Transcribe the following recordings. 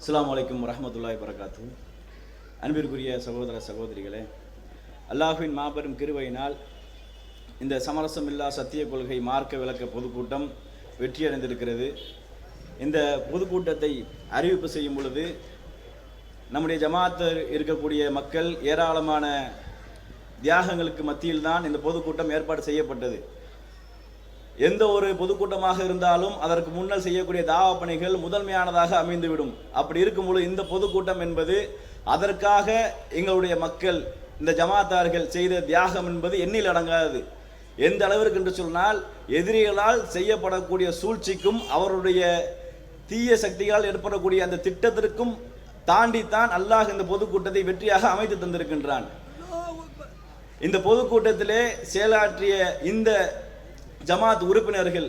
அஸ்லாம் வலைக்கம் வரமத்துல்லாய் வரகாத்து அன்பிற்குரிய சகோதர சகோதரிகளே அல்லாஹுவின் மாபெரும் கிருவையினால் இந்த சமரசம் இல்லா சத்திய கொள்கை மார்க்க விளக்க பொதுக்கூட்டம் வெற்றியடைந்திருக்கிறது. இந்த பொதுக்கூட்டத்தை அறிவிப்பு செய்யும் பொழுது நம்முடைய ஜமாத்து இருக்கக்கூடிய மக்கள் ஏராளமான தியாகங்களுக்கு மத்தியில்தான் இந்த பொதுக்கூட்டம் ஏற்பாடு செய்யப்பட்டது. எந்த ஒரு பொதுக்கூட்டமாக இருந்தாலும் அதற்கு முன்னர் செய்யக்கூடிய தாவா பணிகள் முதன்மையானதாக அமைந்துவிடும். அப்படி இருக்கும்போது இந்த பொதுக்கூட்டம் என்பது அதற்காக எங்களுடைய மக்கள் இந்த ஜமாத்தார்கள் செய்த தியாகம் என்பது எண்ணில் அடங்காது. எந்த அளவிற்கு என்று சொன்னால் எதிரிகளால் செய்யப்படக்கூடிய சூழ்ச்சிக்கும் அவருடைய தீய சக்திகளால் ஏற்படக்கூடிய அந்த திட்டத்திற்கும் தாண்டித்தான் அல்லாஹ் இந்த பொதுக்கூட்டத்தை வெற்றியாக அமைத்து தந்திருக்கின்றான். இந்த பொதுக்கூட்டத்திலே செயலாற்றிய இந்த ஜமாத் உறுப்பினர்கள்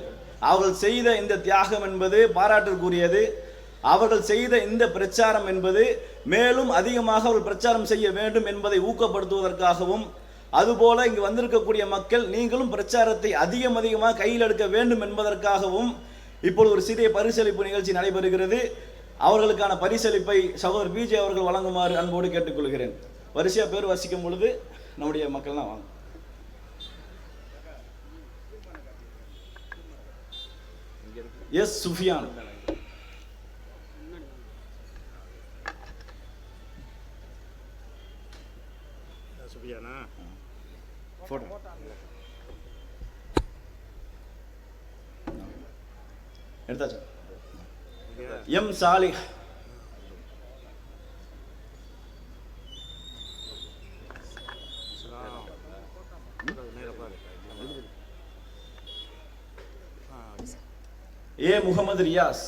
அவர்கள் செய்த இந்த தியாகம் என்பது பாராட்டுக்குரியது. அவர்கள் செய்த இந்த பிரச்சாரம் என்பது மேலும் அதிகமாக அவர்கள் பிரச்சாரம் செய்ய வேண்டும் என்பதை ஊக்கப்படுத்துவதற்காகவும் அதுபோல இங்கு வந்திருக்கக்கூடிய மக்கள் நீங்களும் பிரச்சாரத்தை அதிகம் அதிகமாக கையில் எடுக்க வேண்டும் என்பதற்காகவும் இப்போது ஒரு சிறிய பரிசளிப்பு நிகழ்ச்சி நடைபெறுகிறது. அவர்களுக்கான பரிசளிப்பை சகோதரர் பிஜே அவர்கள் வழங்குமாறு அன்போடு கேட்டுக்கொள்கிறேன். வரிசையாக பேர் வசிக்கும் பொழுது நம்முடைய மக்கள் தான் வாங்க. எஸ் சுஃபியான். சுபியானா போட்டோ எடுத்தாச்சா? எம் சாலிஹ். ஏ முகமது ரியாஸ்?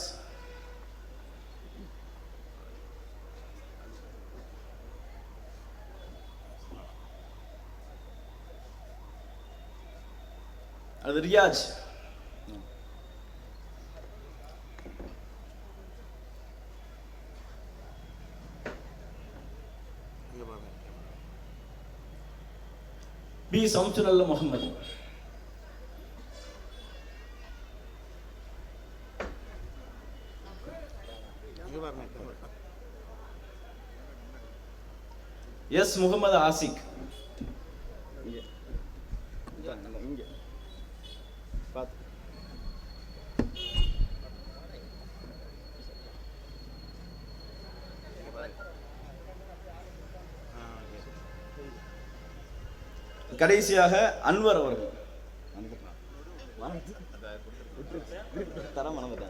அது ரியாஜ். பி சம்சுனல்ல முகமது எஸ் முகமது ஆசிக் கடைசியாக அன்வர் அவர்கள் தர மனம் போட்டோ.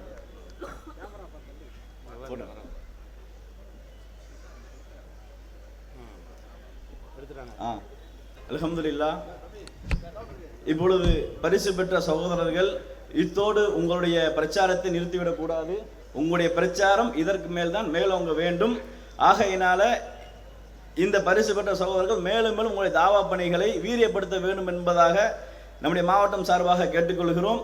எடுத்துட்டாங்க ஆ. அல்ஹம்துலில்லாஹ். இப்பொழுது பரிசு பெற்ற சகோதரர்கள் இத்தோடு உங்களுடைய பிரச்சாரத்தை நிறுத்திவிடக் கூடாது. உங்களுடைய பிரச்சாரம் இதற்கு மேல் தான் மேலோங்க வேண்டும். ஆகையினால இந்த பரிசு பெற்ற சகோதரர்கள் மேலும் மேலும் உங்களுடைய தாவா பணிகளை வீரியப்படுத்த வேண்டும் என்பதாக நம்முடைய மாவட்டம் சார்பாக கேட்டுக்கொள்கிறோம்.